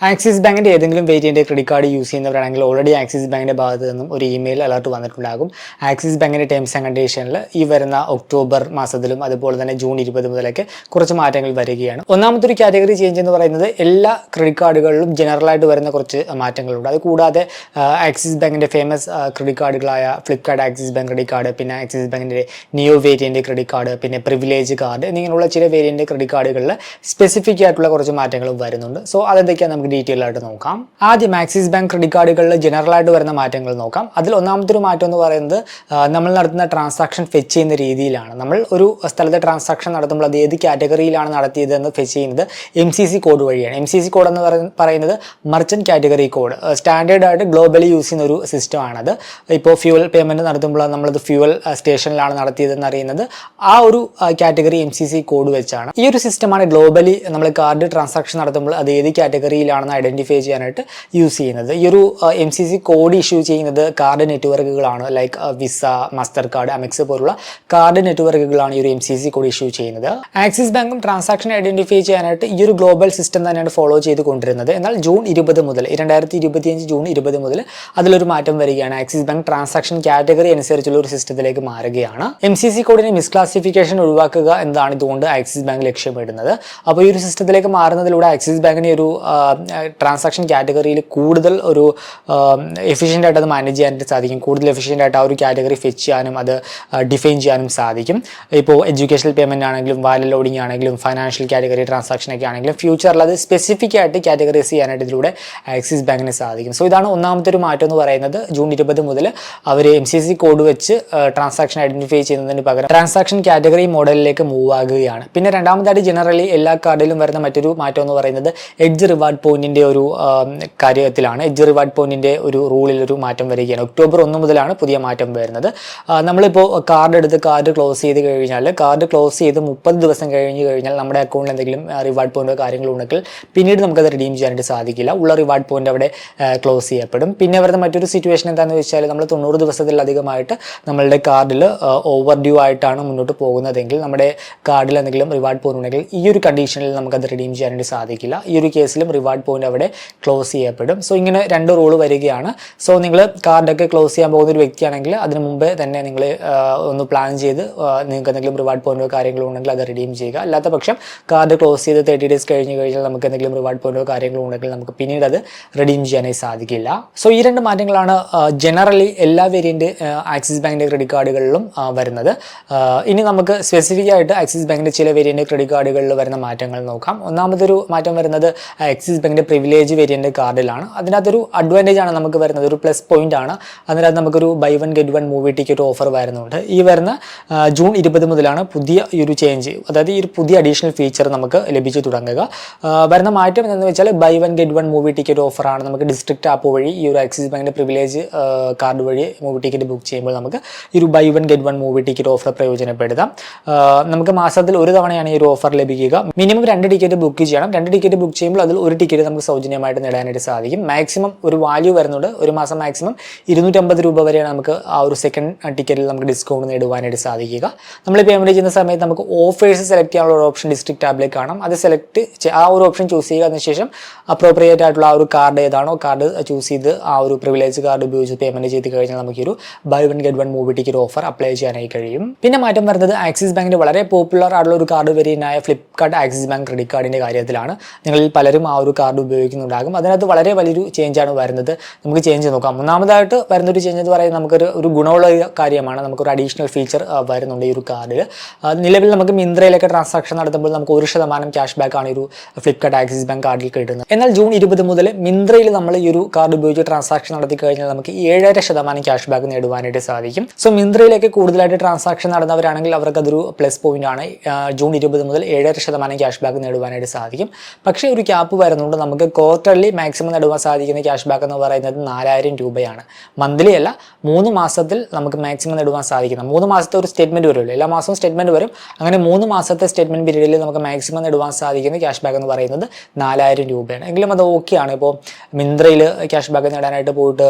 Axis ബാങ്കിന്റെ ഏതെങ്കിലും വേരിയന്റെ ക്രെഡിറ്റ് കാർഡ് യൂസ് ചെയ്യുന്നവരാണെങ്കിൽ ഓൾറെഡി ആക്സിസ് ബാങ്കിന്റെ ഭാഗത്ത് നിന്നും ഒരു ഇമെയിൽ അലർട്ട് വന്നിട്ടുണ്ടാകും. ആക്സിസ് ബാങ്കിന്റെ ടേംസ് ആൻഡ് കണ്ടീഷനിൽ ഈ വരുന്ന ഒക്ടോബർ മാസത്തിലും അതുപോലെ തന്നെ ജൂൺ ഇരുപത് മുതലൊക്കെ കുറച്ച് മാറ്റങ്ങൾ വരികയാണ്. ഒന്നാമത്തെ ഒരു കാറ്റഗറി ചേഞ്ച് എന്ന് പറയുന്നത് എല്ലാ ക്രെഡിറ്റ് കാർഡുകളിലും ജനറൽ ആയിട്ട് വരുന്ന കുറച്ച് മാറ്റങ്ങളുണ്ട്. അത് കൂടാതെ ആക്സിസ് ബാങ്കിന്റെ famous credit കാർഡുകളായ Flipkart Axis bank credit card പിന്നെ ആക്സിസ് ബാങ്കിന്റെ നിയോ വേരിയന്റ് ക്രെഡിറ്റ് കാർഡ് പിന്നെ പ്രിവിലേജ് കാർഡ് എന്നിങ്ങനെയുള്ള ചില വേരിയന്റ് ക്രെഡിറ്റ് കാർഡുകളിൽ സ്പെസിഫിക് ആയിട്ടുള്ള കുറച്ച് മാറ്റങ്ങളും വരുന്നുണ്ട്. സോ അതെന്തൊക്കെയാണ് നമുക്ക് ഡീറ്റെയിൽ ആയിട്ട് നോക്കാം. ആദ്യം ആക്സിസ് ബാങ്ക് ക്രെഡിറ്റ് കാർഡുകളിൽ ജനറൽ ആയിട്ട് വരുന്ന മാറ്റങ്ങൾ നോക്കാം. അതിൽ ഒന്നാമത്തെ ഒരു മാറ്റം എന്ന് പറയുന്നത് നമ്മൾ നടത്തുന്ന ട്രാൻസാക്ഷൻ ഫെച്ച് ചെയ്യുന്ന രീതിയിലാണ്. നമ്മൾ ഒരു സ്ഥലത്തെ ട്രാൻസാക്ഷൻ നടത്തുമ്പോൾ അത് ഏത് കാറ്റഗറിയിലാണ് നടത്തിയതെന്ന് ഫെച്ച് ചെയ്യുന്നത് എം സി സി കോഡ് വഴിയാണ്. എം സി സി കോഡ് എന്ന് പറയുന്നത് മർച്ചന്റ് കാറ്റഗറി കോഡ് സ്റ്റാൻഡേർഡ് ആയിട്ട് ഗ്ലോബലി യൂസ് ചെയ്യുന്ന ഒരു സിസ്റ്റം ആണത്. ഇപ്പോൾ ഫ്യൂവൽ പേയ്മെന്റ് നടത്തുമ്പോൾ നമ്മളത് ഫ്യൂവൽ സ്റ്റേഷനിലാണ് നടത്തിയതെന്ന് അറിയുന്നത്. ആ ഒരു category M C C code വെച്ചാണ്. ഈ ഒരു സിസ്റ്റമാണ് ഗ്ലോബലി നമ്മൾ കാർഡ് ട്രാൻസാക്ഷൻ നടത്തുമ്പോൾ അത് ഏത് കാറ്റഗറിയിലാണെന്ന് ഐഡന്റിഫൈ ചെയ്യാനായിട്ട് യൂസ് ചെയ്യുന്നത്. ഈ ഒരു M C C code issue ചെയ്യുന്നത് കാർഡ് നെറ്റ്വർക്കുകളാണ്. Like Visa Mastercard Amex പോലുള്ള കാർഡ് നെറ്റ്വർക്കുകളാണ് ഈ ഒരു M C C code issue ചെയ്യുന്നത്. ആക്സിസ് ബാങ്കും ട്രാൻസാക്ഷൻ ഐഡന്റിഫൈ ചെയ്യാനായിട്ട് ഈ ഒരു ഗ്ലോബൽ സിസ്റ്റം തന്നെയാണ് ഫോളോ ചെയ്ത് കൊണ്ടിരുന്നത് എന്നാൽ ജൂൺ ഇരുപത് മുതൽ രണ്ടായിരത്തി ഇരുപത്തിയഞ്ച് ജൂൺ ഇരുപത് മുതൽ അതിലൊരു മാറ്റം വരികയാണ്. ആക്സിസ് ബാങ്ക് ട്രാൻസാക്ഷൻ കാറ്റഗറി അനുസരിച്ചുള്ള ഒരു സിസ്റ്റത്തിലേക്ക് മാറുകയാണ്. എം സി സി കോഡിനെ മിസ്ക്ലാസിഫിക്കേഷൻ ഒഴിവാക്കുക എന്നതാണ് ഇതുകൊണ്ട് ആക്സിസ് ബാങ്ക് ലക്ഷ്യമിടുന്നത്. അപ്പോൾ ഈ ഒരു സിസ്റ്റത്തിലേക്ക് മാറുന്നതിലൂടെ ആക്സിസ് ബാങ്കിന് ഒരു ട്രാൻസാക്ഷൻ കാറ്റഗറിയിൽ കൂടുതൽ ഒരു എഫിഷ്യന്റ് ആയിട്ട് അത് മാനേജ് ചെയ്യാനായിട്ട് സാധിക്കും. കൂടുതൽ എഫിഷ്യന്റ് ആയിട്ട് ആ ഒരു കാറ്റഗറി ഫെച്ച് ചെയ്യാനും അത് ഡിഫൈൻ ചെയ്യാനും സാധിക്കും. ഇപ്പോൾ എഡ്യൂക്കേഷണൽ പേയ്മെന്റ് ആണെങ്കിലും വാലറ്റ് ലോഡിംഗ് ആണെങ്കിലും ഫൈനാൻഷ്യൽ കാറ്റഗറി ട്രാൻസാക്ഷൻ ഒക്കെ ആണെങ്കിലും ഫ്യൂച്ചറിൽ അത് സ്പെസിഫിക് ആയിട്ട് കാറ്റഗറൈസ് ചെയ്യാനായിട്ട് ഇതിലൂടെ ആക്സിസ് ബാങ്കിന് സാധിക്കും. സോ ഇതാണ് ഒന്നാമത്തെ ഒരു മാറ്റം എന്ന് പറയുന്നത്. ജൂൺ ഇരുപത് മുതൽ അവർ എം സി സി കോഡ് വെച്ച് ട്രാൻസാക്ഷൻ ഐഡന്റിഫൈ ചെയ്യുന്നതിന് പകരം ട്രാൻസാക്ഷൻ കാറ്റഗറി മോഡലിലേക്ക് മൂവ് ആകുകയാണ്. പിന്നെ രണ്ടാമതായിട്ട് ജനറലി എല്ലാ കാർഡിലും വരുന്ന മറ്റൊരു മാറ്റം എന്ന് പറയുന്നത് എഡ്ജ് റിവാർഡ് പോയിന്റിന്റെ ഒരു കാര്യത്തിലാണ്. എഡ്ജ് റിവാർഡ് പോയിന്റിന്റെ ഒരു റൂളിൽ ഒരു മാറ്റം വരികയാണ്. ഒക്ടോബർ ഒന്ന് മുതലാണ് പുതിയ മാറ്റം വരുന്നത്. നമ്മളിപ്പോൾ കാർഡ് എടുത്ത് കാർഡ് ക്ലോസ് ചെയ്ത് കഴിഞ്ഞാൽ കാർഡ് ക്ലോസ് ചെയ്ത് മുപ്പത് ദിവസം കഴിഞ്ഞ് കഴിഞ്ഞാൽ നമ്മുടെ അക്കൗണ്ടിൽ എന്തെങ്കിലും റിവാർഡ് പോയിന്റോ കാര്യങ്ങളോ ഉണ്ടെങ്കിൽ പിന്നീട് നമുക്കത് റിഡീം ചെയ്യാനായിട്ട് സാധിക്കില്ല. ഉള്ള റിവാർഡ് പോയിന്റ് അവിടെ ക്ലോസ് ചെയ്യപ്പെടും. പിന്നെ വരുന്ന മറ്റൊരു സിറ്റുവേഷൻ എന്താണെന്ന് വെച്ചാൽ നമ്മൾ തൊണ്ണൂറ് ദിവസത്തിലധികമായിട്ട് നമ്മളുടെ കാർഡിൽ ഓവർ ഡ്യൂ ആയിട്ടാണ് മുന്നോട്ട് പോകുന്നതെങ്കിൽ നമ്മുടെ കാർഡിൽ എന്തെങ്കിലും റിവാർഡ് പോയിന്റ് ഉണ്ടെങ്കിൽ ഈ ഒരു കണ്ടീഷനിൽ നമുക്കത് റിഡീം ചെയ്യാനായിട്ട് സാധിക്കില്ല. ഈ ഒരു കേസിലും റിവാർഡ് പോയിന്റ് അവിടെ ക്ലോസ് ചെയ്യപ്പെടും. സോ ഇങ്ങനെ രണ്ട് റൂൾ വരികയാണ്. സോ നിങ്ങൾ കാർഡൊക്കെ ക്ലോസ് ചെയ്യാൻ പോകുന്ന ഒരു വ്യക്തിയാണെങ്കിൽ അതിന് മുമ്പേ തന്നെ നിങ്ങൾ ഒന്ന് പ്ലാൻ ചെയ്ത് നിങ്ങൾക്ക് എന്തെങ്കിലും റിവാർഡ് പോയിന്റോ കാര്യങ്ങളോ ഉണ്ടെങ്കിൽ അത് റിഡീം ചെയ്യുക. അല്ലാത്ത പക്ഷം കാർഡ് ക്ലോസ് ചെയ്ത് തേർട്ടി ഡേയ്സ് കഴിഞ്ഞ് കഴിഞ്ഞാൽ നമുക്ക് എന്തെങ്കിലും റിവാർഡ് പോയിന്റോ കാര്യങ്ങളോ ഉണ്ടെങ്കിൽ നമുക്ക് പിന്നീട് അത് റിഡീം ചെയ്യാനായി സാധിക്കില്ല. സോ ഈ രണ്ട് മാറ്റങ്ങളാണ് ജനറലി എല്ലാ വേരിയന്റ് ആക്സിസ് ബാങ്കിന്റെ ക്രെഡിറ്റ് കാർഡുകളിലും വരുന്നത്. ഇനി നമുക്ക് സ്പെസിഫിക് ആയിട്ട് ആക്സിസ് ബാങ്കിന്റെ ചില വേരിയന്റ് ക്രെഡിറ്റ് കാർഡുകളിൽ വരുന്ന മാറ്റങ്ങൾ നോക്കാം. ഒന്നാമതൊരു മാറ്റം വരുന്നത് ആക്സിസ് ബാങ്കിന്റെ പ്രിവിലേജ് വേരിയന്റ് കാർഡിലാണ്. അതിനകത്തൊരു അഡ്വാന്റേജ് ആണ് നമുക്ക് വരുന്നത്. ഒരു പ്ലസ് പോയിന്റ് ആണ്. അതിനകത്ത് നമുക്കൊരു buy one get one movie ticket offer വരുന്നുണ്ട്. ഈ വരുന്ന ജൂൺ ഇരുപത് മുതലാണ് പുതിയ ഈ ഒരു ചേഞ്ച് അതായത് ഈ ഒരു പുതിയ അഡീഷണൽ ഫീച്ചർ നമുക്ക് ലഭിച്ചു തുടങ്ങുക. വരുന്ന മാറ്റം എന്ന് വെച്ചാൽ buy one get one movie ticket ഓഫറാണ് നമുക്ക് ഡിസ്ട്രിക്ട് ആപ്പ് വഴി ഈ ഒരു ആക്സിസ് ബാങ്കിന്റെ പ്രിവിലേജ് കാർഡ് വഴി മൂവി ടിക്കറ്റ് ബുക്ക് ചെയ്യുമ്പോൾ നമുക്ക് ഈ ഒരു buy one get one movie ticket offer പ്രയോജനപ്പെടുത്താം. നമുക്ക് മാസത്തിൽ ഒരു തവണയാണ് ഈ ഒരു ഓഫർ ലഭിക്കുക. മിനിമം രണ്ട് ടിക്കറ്റ് ബുക്ക് ചെയ്യണം. രണ്ട് ടിക്കറ്റ് ബുക്ക് ചെയ്യുമ്പോൾ അതിൽ ഒരു ടിക്കറ്റ് നമുക്ക് സൗജന്യമായിട്ട് നേടാനായിട്ട് സാധിക്കും. മാക്സിമം ഒരു വാല്യൂ വരുന്നുണ്ട്. ഒരു മാസം മാക്സിമം ഇരുന്നൂറ്റമ്പത് രൂപ വരെയാണ് നമുക്ക് ആ ഒരു സെക്കൻഡ് ടിക്കറ്റിൽ നമുക്ക് ഡിസ്കൗണ്ട് നേടുവാനായിട്ട് സാധിക്കുക. നമ്മൾ പേയ്മെന്റ് ചെയ്യുന്ന സമയത്ത് നമുക്ക് ഓഫേഴ്സ് സെലക്ട് ചെയ്യാനുള്ള ഒരു ഓപ്ഷൻ ഡിസ്ട്രിക്ട് ടാബിലേക്ക് കാണാം. അത് സെലക്ട് ആ ഒരു ഓപ്ഷൻ ചൂസ് ചെയ്യുക. അതിനുശേഷം അപ്രോപ്രിയേറ്റ് ആയിട്ടുള്ള ആ ഒരു കാർഡ് ഏതാണോ കാർഡ് ചൂസ് ചെയ്ത് ആ ഒരു പ്രിവിലേജ് കാർഡ് ഉപയോഗിച്ച് പേയ്മെന്റ് ചെയ്ത് കഴിഞ്ഞാൽ നമുക്ക് ഒരു buy one get one movie ticket offer apply ചെയ്യാനായി കഴിയും. പിന്നെ മാറ്റം വരുന്നത് ആക്സിസ് ബാങ്കിന്റെ വളരെ പോപ്പുലർ ആയിട്ടുള്ള ഒരു കാർഡ് വരെയായ ഫ്ലിപ്കാർട്ട് ആക്സിസ് ബാങ്ക് ക്രെഡിറ്റ് കാർഡിന്റെ കാര്യത്തിലാണ്. നിങ്ങളിൽ പലരും ആ ഒരു ഉപയോഗിക്കുന്നുണ്ടാകും. അതിനകത്ത് വളരെ വലിയൊരു ചേഞ്ചാണ് വരുന്നത്. നമുക്ക് ചേഞ്ച് നോക്കാം. ഒന്നാമതായിട്ട് വരുന്നൊരു ചേഞ്ച് എന്ന് പറയുന്നത് നമുക്കൊരു ഒരു ഗുണമുള്ള കാര്യമാണ്. നമുക്കൊരു അഡീഷണൽ ഫീച്ചർ വരുന്നുണ്ട് ഈ ഒരു കാർഡിൽ നിലവിൽ നമുക്ക് മിന്ത്രയിലൊക്കെ ട്രാൻസാക്ഷൻ നടത്തുമ്പോൾ നമുക്ക് ഒരു ശതമാനം ക്യാഷ് ബാക്ക് ആണ് ഒരു ഫ്ലിപ്കാർട്ട് ആക്സിസ് ബാങ്ക് കാർഡിൽ കിട്ടുന്നത്. എന്നാൽ ജൂൺ ഇരുപത് മുതൽ മിന്ത്രയിൽ നമ്മൾ ഈ ഒരു കാർഡ് ഉപയോഗിച്ച് ട്രാൻസാക്ഷൻ നടത്തി കഴിഞ്ഞാൽ നമുക്ക് ഏഴര ശതമാനം ക്യാഷ് ബാക്ക് നേടുവാനായിട്ട് സാധിക്കും. സോ മിന്ത്രയിലേക്ക് കൂടുതലായിട്ട് ട്രാൻസാക്ഷൻ നടന്നവരാണെങ്കിൽ അവർക്ക് അതൊരു പ്ലസ് പോയിന്റ് ആണ് ജൂൺ ഇരുപത് മുതൽ ഏഴര ശതമാനം ക്യാഷ് ബാക്ക് നേടുവാനായിട്ട് സാധിക്കും. പക്ഷേ ഒരു ക്യാപ്പ് വരുന്നുണ്ട്. നമുക്ക് ക്വാർട്ടർലി മാക്സിമം നേടുവാൻ സാധിക്കുന്ന ക്യാഷ് ബാക്ക് എന്ന് പറയുന്നത് നാലായിരം രൂപയാണ്. മന്ത്ലി അല്ല മൂന്ന് മാസത്തിൽ നമുക്ക് മാക്സിമം നേടുവാൻ സാധിക്കുന്ന. മൂന്ന് മാസത്തെ ഒരു സ്റ്റേറ്റ്മെന്റ് വരുമല്ലോ എല്ലാ മാസവും സ്റ്റേറ്റ്മെന്റ് വരും. അങ്ങനെ മൂന്ന് മാസത്തെ സ്റ്റേറ്റ്മെന്റ് പീരീഡിൽ നമുക്ക് മാക്സിമം നേടുവാൻ സാധിക്കുന്ന ക്യാഷ് ബാക്ക് എന്ന് പറയുന്നത് നാലായിരം രൂപയാണ്. എങ്കിലും അത് ഓക്കെയാണ് ഇപ്പോൾ മിന്ത്രയിൽ ക്യാഷ് ബാക്ക് നേടാനായിട്ട് പോയിട്ട്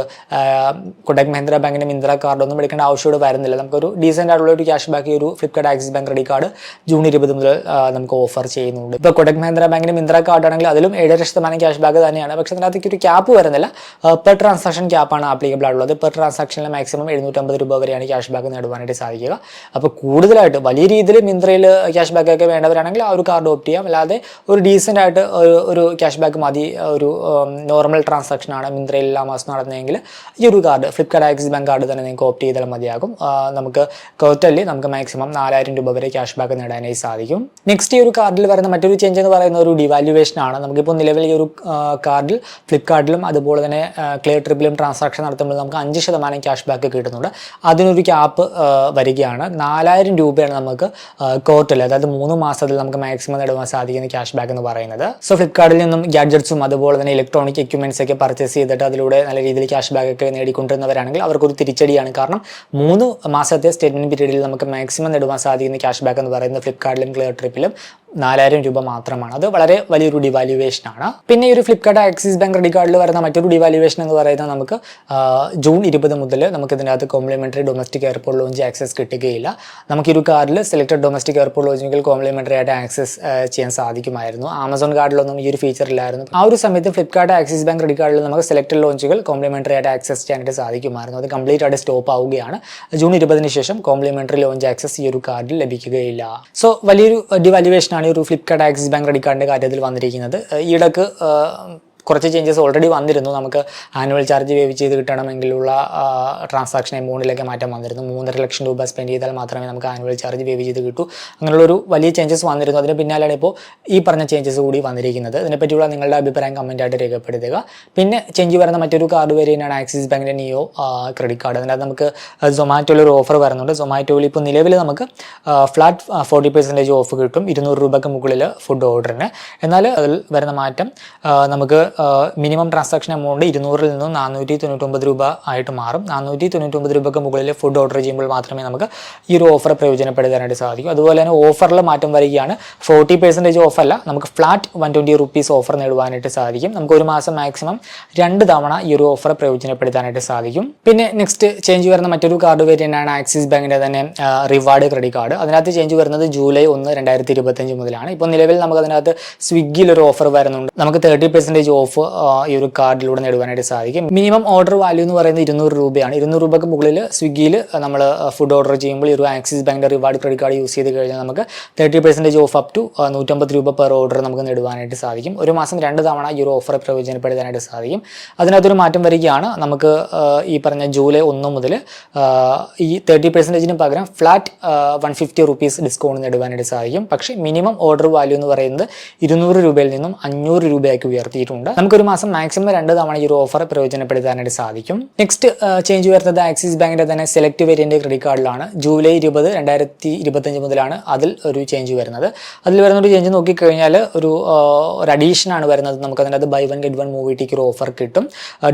കൊടക് മഹീന്ദ്ര ബാങ്കിന്റെ മിന്ത്ര കാർഡൊന്നും എടുക്കേണ്ട ആവശ്യമോട് വരുന്നില്ല. നമുക്കൊരു ഡീസെന്റ് ആയിട്ടുള്ള ഒരു ക്യാഷ് ബാക്ക് ഒരു Flipkart Axis bank credit card June ഇരുപത് മുതൽ നമുക്ക് ഓഫർ ചെയ്യുന്നുണ്ട്. ഇപ്പോൾ കൊടക് മഹീന്ദ്ര ബാങ്കിന്റെ മിന്ത്ര കാർഡ് ആണെങ്കിൽ അതിലും ഏഴര ശതമാനം ക്യാഷ് ബാക്ക് തന്നെയാണ്. പക്ഷെ അതിനകത്തേക്ക് ഒരു ക്യാപ്പ് വരുന്നില്ല. പെർ ട്രാൻസാക്ഷൻ ക്യാപ്പാണ് ആപ്ലിക്കബിൾ ആയിട്ടുള്ളത്. പെർ ട്രാൻസാക്ഷനിൽ മാക്സിമം എഴുന്നൂറ്റമ്പത് രൂപ വരെയാണ് ക്യാഷ് ബാക്ക് നേടുവാനായിട്ട് സാധിക്കുക. അപ്പോൾ കൂടുതലായിട്ട് വലിയ രീതിയിൽ മിന്ത്രയിൽ ക്യാഷ് ബാക്ക് ഒക്കെ വേണ്ടവരാണെങ്കിൽ ആ ഒരു കാർഡ് ഓപ്റ്റ് ചെയ്യാം. അല്ലാതെ ഒരു ഡീസന്റ് ആയിട്ട് ഒരു ഒരു ക്യാഷ് ബാക്ക് മതി. ഒരു നോർമൽ ട്രാൻസാക്ഷൻ ആണ് മിന്ത്രയിൽ എല്ലാ മാസം നടന്നതെങ്കിൽ ഈ ഒരു card Flipkart Axis bank card തന്നെ നിങ്ങൾക്ക് ഓപ്റ്റ് ചെയ്താൽ മതിയാകും. നമുക്ക് ക്വാർട്ടർലി നമുക്ക് മാക്സിമം നാലായിരം രൂപ വരെ ക്യാഷ് ബാക്ക് നേടാനായി സാധിക്കും. നെക്സ്റ്റ് ഈ ഒരു കാർഡിൽ വരുന്ന മറ്റൊരു ചേഞ്ച് എന്ന് പറയുന്ന ഒരു ഡിവാലുവേഷൻ ആണ്. നമുക്കിപ്പോൾ നിലവിൽ ഈ ഒരു കാർഡിൽ ഫ്ലിപ്കാർട്ടിലും അതുപോലെ തന്നെ ക്ലിയർ ട്രിപ്പിലും ട്രാൻസാക്ഷൻ നടത്തുമ്പോൾ നമുക്ക് അഞ്ച് ശതമാനം ക്യാഷ് ബാക്ക് കിട്ടുന്നുണ്ട്. അതിനൊരു ക്യാപ്പ് വരികയാണ്. നാലായിരം രൂപയാണ് നമുക്ക് ക്വാർട്ടറിൽ അതായത് മൂന്ന് മാസത്തിൽ നമുക്ക് മാക്സിമം നേടുവാൻ സാധിക്കുന്ന ക്യാഷ് ബാക്ക് എന്ന് പറയുന്നത്. സോ ഫ്ലിപ്കാർട്ടിൽ നിന്നും ഗാഡ്ജറ്റ്സും അതുപോലെ തന്നെ ഇലക്ട്രോണിക് എക്യുപ്മെന്റ്സ് ഒക്കെ പർച്ചേസ് ചെയ്തിട്ട് അതിലൂടെ നല്ല രീതിയിൽ ക്യാഷ് ബാക്ക് ഒക്കെ നേടിക്കൊണ്ടിരുന്നവരാണെങ്കിൽ അവർക്കൊരു തിരിച്ചടിയാണ്. കാരണം മൂന്ന് മാസത്തെ സ്റ്റേറ്റ്മെന്റ് പീരീഡിൽ നമുക്ക് മാക്സിമം നേടുവാൻ സാധിക്കുന്ന ക്യാഷ് ബാക്ക് എന്ന് പറയുന്നത് ഫ്ലിപ്കാർട്ടിലും ക്ലിയർ ട്രിപ്പിലും നാലായിരം രൂപ മാത്രമാണ്. അത് വളരെ വലിയൊരു ഡിവാലുവേഷൻ ആണ്. പിന്നെ ഈ ഒരു ഫ്ലിപ്കാർട്ട് ആക്സിസ് ബാങ്ക് ക്രെഡിറ്റ് കാർഡിൽ വരുന്ന മറ്റൊരു ഡിവാലുവേഷൻ എന്ന് പറയുന്നത് നമുക്ക് ജൂൺ ഇരുപത് മുതൽ നമുക്ക് ഇതിനകത്ത് complimentary domestic airport lounge access കിട്ടുകയില്ല. നമുക്ക് ഈ ഒരു കാർഡിൽ സെലക്ടഡ് ഡൊമസ്റ്റിക് എയർപോർട്ട് ലോഞ്ചിങ്ങിൽ കോംപ്ലിമെന്ററി ആയിട്ട് ആക്സസ് ചെയ്യാൻ സാധിക്കുമായിരുന്നു. ആമസോൺ കാർഡിലൊന്നും ഈ ഒരു ഫീച്ചർ ഇല്ലായിരുന്നു. ആ ഒരു സമയത്ത് ഫ്ലിപ്കാർട്ട് ആക്സിസ് ബാങ്ക് ക്രെഡിറ്റ് കാർഡിൽ നമുക്ക് സെലക്ടഡ് ലോഞ്ചുകൾ കോംപ്ലിമെന്ററി ആയിട്ട് ആക്സസ് ചെയ്യാനായിട്ട് സാധിക്കുമായിരുന്നു. അത് കംപ്ലീറ്റ് ആയിട്ട് സ്റ്റോപ്പ് ആവുകയാണ്. ജൂൺ ഇരുപതിന് ശേഷം കോംപ്ലിമെന്ററി ലോഞ്ച് ആക്സസ് ഈ ഒരു കാർഡിൽ ലഭിക്കുകയില്ല. സോ വലിയൊരു ഡിവാലുവേഷൻ ആണ് ഈ ഒരു ഫ്ലിപ്കാർട്ട് ആക്സിസ് ബാങ്ക് ക്രെഡിറ്റ് കാർഡിന്റെ കാര്യത്തിൽ വന്നിരിക്കുന്നത്. ഈയിടക്ക് കുറച്ച് ചേഞ്ചസ് ഓൾറെഡി വന്നിരുന്നു. നമുക്ക് ആനുവൽ ചാർജ് വേവ് ചെയ്ത് കിട്ടണമെങ്കിലുള്ള ട്രാൻസാക്ഷൻ എമൗണ്ടിലേക്ക് മാറ്റം വന്നിരുന്നു. മൂന്നര ലക്ഷം രൂപ സ്പെൻഡ് ചെയ്താൽ മാത്രമേ നമുക്ക് ആനുവൽ ചാർജ് വേവ് ചെയ്ത് കിട്ടൂ. അങ്ങനെയുള്ളൊരു വലിയ ചേഞ്ചസ് വന്നിരുന്നു. അതിന് പിന്നാലെയാണ് ഇപ്പോൾ ഈ പറഞ്ഞ ചേഞ്ചസ് കൂടി വന്നിരിക്കുന്നത്. ഇതിനെപ്പറ്റിയുള്ള നിങ്ങളുടെ അഭിപ്രായം കമന്റായിട്ട് രേഖപ്പെടുത്തുക. പിന്നെ ചേഞ്ച് വരുന്ന മറ്റൊരു കാർഡ് വേരിയന്റാണ് ആക്സിസ് ബാങ്കിന്റെ നിയോ ക്രെഡിറ്റ് കാർഡ് അതിനകത്ത് നമുക്ക് സൊമാറ്റോയിൽ ഒരു ഓഫർ വരുന്നുണ്ട്. സൊമാറ്റോയിൽ ഇപ്പോൾ നിലവിൽ നമുക്ക് ഫ്ലാറ്റ് ഫോർട്ടി പെർസെന്റേജ് ഓഫ് കിട്ടും. ഇരുന്നൂറ് രൂപയ്ക്ക് മുകളിൽ ഫുഡ് ഓർഡറിന് എന്നാൽ അതിൽ വരുന്ന മാറ്റം നമുക്ക് മിനിമം ട്രാൻസാക്ഷൻ എമൗണ്ട് ഇരുന്നൂറിൽ നിന്നും നാനൂറ്റി തൊണ്ണൂറ്റൊമ്പത് രൂപ ആയിട്ട് മാറും. നാനൂറ്റി തൊണ്ണൂറ്റൊമ്പത് രൂപയ്ക്ക് മുകളിൽ ഫുഡ് ഓർഡർ ചെയ്യുമ്പോൾ മാത്രമേ നമുക്ക് ഈ ഒരു ഓഫർ പ്രയോജനപ്പെടുത്താനായിട്ട് സാധിക്കൂ. അതുപോലെ തന്നെ ഓഫറിൽ മാറ്റം വരികയാണ്. ഫോർട്ടി പെർസെന്റേജ് ഓഫല്ല നമുക്ക് flat one twenty rupees offer നേടുവാനായിട്ട് സാധിക്കും. നമുക്ക് ഒരു മാസം മാക്സിമം രണ്ട് തവണ ഈ ഒരു ഓഫർ പ്രയോജനപ്പെടുത്താനായിട്ട് സാധിക്കും. പിന്നെ നെക്സ്റ്റ് ചേഞ്ച് വരുന്ന മറ്റൊരു കാർഡ് വേരിയന്റാണ് ആക്സിസ് ബാങ്കിന്റെ തന്നെ റിവാർഡ് ക്രെഡിറ്റ് കാർഡ് അതിനകത്ത് ചേഞ്ച് വരുന്നത് ജൂലൈ ഒന്ന് രണ്ടായിരത്തി ഇരുപത്തഞ്ച് മുതലാണ്. ഇപ്പോൾ നിലവിൽ നമുക്ക് അതിനകത്ത് സ്വിഗ്ഗിയിൽ ഒരു ഓഫർ വരുന്നുണ്ട്. നമുക്ക് തേർട്ടി പെർസെന്റേജ് ഓഫ് ഈ ഒരു കാർഡിലൂടെ നേടുവാനായിട്ട് സാധിക്കും. മിനിമം ഓർഡർ വാല്യൂ എന്ന് പറയുന്നത് ഇരുന്നൂറ് രൂപയാണ്. ഇരുന്നൂറ് രൂപയ്ക്ക് മുകളിൽ സ്വിഗ്ഗിയിൽ നമ്മൾ ഫുഡ് ഓർഡർ ചെയ്യുമ്പോൾ ഈ ഒരു ആക്സിസ് ബാങ്കിന്റെ റിവാർഡ് ക്രെഡിറ്റ് കാർഡ് യൂസ് ചെയ്ത് കഴിഞ്ഞാൽ നമുക്ക് thirty percentage off up to നൂറ്റമ്പത് രൂപ പെർ ഓർഡർ നമുക്ക് നേടുവാനായിട്ട് സാധിക്കും. ഒരു മാസം രണ്ട് തവണ ഈ ഒരു ഓഫർ പ്രയോജനപ്പെടുത്താനായിട്ട് സാധിക്കും. അതിനകത്തൊരു മാറ്റം വരികയാണ്. നമുക്ക് ഈ പറഞ്ഞ ജൂലൈ ഒന്ന് മുതൽ ഈ തേർട്ടി പെർസെന്റേജിന് പകരം flat one fifty rupees discount നേടുവാനായിട്ട് സാധിക്കും. പക്ഷേ മിനിമം ഓർഡർ വാല്യൂ എന്ന് പറയുന്നത് ഇരുന്നൂറ് രൂപയിൽ നിന്നും അഞ്ഞൂറ് രൂപയാക്കി ഉയർത്തിയിട്ടുണ്ട്. നമുക്കൊരു മാസം മാക്സിമം രണ്ട് തവണ ഈ ഒരു ഓഫർ പ്രയോജനപ്പെടുത്താനായിട്ട് സാധിക്കും. നെക്സ്റ്റ് ചേഞ്ച് വരുന്നത് ആക്സിസ് ബാങ്കിന്റെ തന്നെ സെലക്ട് വേരിയന്റ് ക്രെഡിറ്റ് കാർഡിലാണ് ജൂലൈ ഇരുപത് രണ്ടായിരത്തി ഇരുപത്തഞ്ച് മുതലാണ് അതിൽ ഒരു ചേഞ്ച് വരുന്നത്. അതിൽ വരുന്ന ഒരു ചേഞ്ച് നോക്കിക്കഴിഞ്ഞാൽ ഒരു ഒരു ആണ് വരുന്നത്. നമുക്ക് അത് buy one get one movie tick ഒരു ഓഫർ കിട്ടും.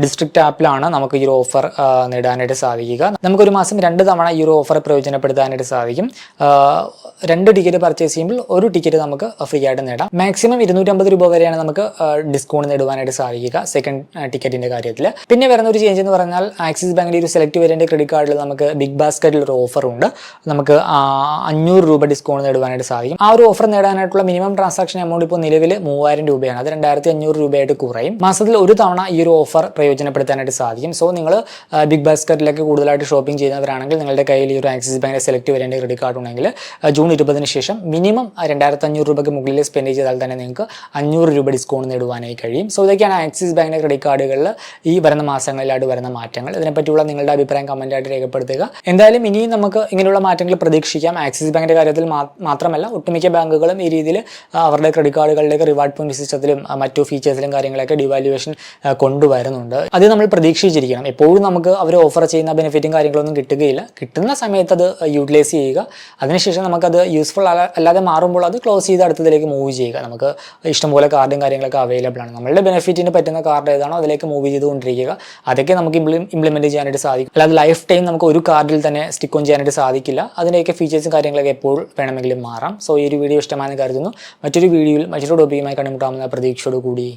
ഡിസ്ട്രിക്ട് ആപ്പിലാണ് നമുക്ക് ഈ ഒരു ഓഫർ നേടാനായിട്ട് സാധിക്കുക. നമുക്കൊരു മാസം രണ്ട് തവണ ഈ ഒരു ഓഫർ പ്രയോജനപ്പെടുത്താനായിട്ട് സാധിക്കും. രണ്ട് ടിക്കറ്റ് പർച്ചേസ് ചെയ്യുമ്പോൾ ഒരു ടിക്കറ്റ് നമുക്ക് ഫ്രീ ആയിട്ട് നേടാം. മാക്സിമം ഇരുന്നൂറ്റമ്പത് രൂപ വരെയാണ് നമുക്ക് ഡിസ്കൗണ്ട് നേടുവാനായിട്ട് സാധിക്കുക സെക്കൻഡ് ടിക്കറ്റിന്റെ കാര്യത്തിൽ പിന്നെ വരുന്ന ഒരു ചേഞ്ച് എന്ന് പറഞ്ഞാൽ ആക്സിസ് ബാങ്കിൽ ഒരു സെലക്ട് വേരിയന്റ് ക്രെഡിറ്റ് കാർഡിൽ നമുക്ക് ബിഗ് ബാസ്ക്കറ്റിൽ ഒരു ഓഫർ ഉണ്ട്. നമുക്ക് അഞ്ഞൂറ് രൂപ ഡിസ്കൗണ്ട് നേടുവാനായിട്ട് സാധിക്കും. ആ ഒരു ഓഫർ നേടാനായിട്ടുള്ള മിനിമം ട്രാൻസാക്ഷൻ എമൗണ്ട് ഇപ്പോൾ നിലവിൽ മൂവായിരം രൂപയാണ്. അത് രണ്ടായിരത്തി അഞ്ഞൂറ് രൂപയായിട്ട് കുറയും. മാസത്തിൽ ഒരു തവണ ഈ ഒരു ഓഫർ പ്രയോജനപ്പെടുത്താനായിട്ട് സാധിക്കും. സോ നിങ്ങൾ ബിഗ് ബാസ്ക്കറ്റിലേക്ക് കൂടുതലായിട്ട് ഷോപ്പിംഗ് ചെയ്യുന്നവരാണെങ്കിൽ നിങ്ങളുടെ കയ്യിൽ ഈ ഒരു ആക്സിസ് ബാങ്കിന്റെ സെലക്ട് വേരിയന്റ് ക്രെഡിറ്റ് കാർഡ് ഉണ്ടെങ്കിൽ ജൂൺ ഇരുപതിന് ശേഷം മിനിമം രണ്ടായിരത്തി അഞ്ഞൂറ് രൂപയ്ക്ക് മുകളിൽ സ്പെൻഡ് ചെയ്താൽ തന്നെ നിങ്ങൾക്ക് അഞ്ഞൂറ് രൂപ ഡിസ്കൗണ്ട് നേടുവാനായി കഴിയും. സോ ഇതൊക്കെയാണ് ആക്സിസ് ബാങ്കിന്റെ ക്രെഡിറ്റ് കാർഡുകളിൽ ഈ വരുന്ന മാസങ്ങളിലായിട്ട് വരുന്ന മാറ്റങ്ങൾ. ഇതിനെപ്പറ്റിയുള്ള നിങ്ങളുടെ അഭിപ്രായം കമന്റ് ആയിട്ട് രേഖപ്പെടുത്തുക. എന്തായാലും ഇനിയും നമുക്ക് ഇങ്ങനെയുള്ള മാറ്റങ്ങൾ പ്രതീക്ഷിക്കാം. ആക്സിസ് ബാങ്കിന്റെ കാര്യത്തിൽ മാത്രമല്ല ഒട്ടുമിക്ക ബാങ്കുകളും ഈ രീതിയിൽ അവരുടെ ക്രെഡിറ്റ് കാർഡുകളിലേക്ക് റിവാർഡ് പോയിന്റ് സിസ്റ്റത്തിലും മറ്റു ഫീച്ചേഴ്സിലും കാര്യങ്ങളൊക്കെ ഡിവാലുവേഷൻ കൊണ്ടുവരുന്നുണ്ട്. അത് നമ്മൾ പ്രതീക്ഷിച്ചിരിക്കണം. എപ്പോഴും നമുക്ക് അവർ ഓഫർ ചെയ്യുന്ന ബെനിഫിറ്റും കാര്യങ്ങളൊന്നും കിട്ടുകയില്ല. കിട്ടുന്ന സമയത്ത് അത് യൂട്ടിലൈസ് ചെയ്യുക. അതിനുശേഷം നമുക്കത് യൂസ്ഫുൾ അല്ലാതെ മാറുമ്പോൾ അത് ക്ലോസ് ചെയ്ത് അടുത്തതിലേക്ക് മൂവ് ചെയ്യുക. നമുക്ക് ഇഷ്ടംപോലെ കാർഡും കാര്യങ്ങളൊക്കെ അവൈലബിൾ ആണ്. നമ്മളുടെ ബെനിഫിറ്റിന് പറ്റുന്ന കാർഡ് ഏതാണോ അതിലേക്ക് മൂവ് ചെയ്തുകൊണ്ടിരിക്കുക. അതൊക്കെ നമുക്ക് ഇംപ്ലിമെന്റ് ചെയ്യാനായിട്ട് സാധിക്കും. അല്ലാതെ ലൈഫ് ടൈം നമുക്ക് ഒരു കാർഡിൽ തന്നെ സ്റ്റിക്ക് ഓൺ ചെയ്യാനായിട്ട് സാധിക്കില്ല. അതിനൊക്കെ ഫീച്ചേഴ്സും കാര്യങ്ങളൊക്കെ എപ്പോൾ വേണമെങ്കിലും മാറാം. സോ ഈ ഒരു വീഡിയോ ഇഷ്ടമായെന്ന് കരുതുന്നു. മറ്റൊരു വീഡിയോയിൽ മറ്റൊരു ടോപ്പിക്കുമായി കണ്ടുമുട്ടാമെന്ന പ്രതീക്ഷയോട് കൂടി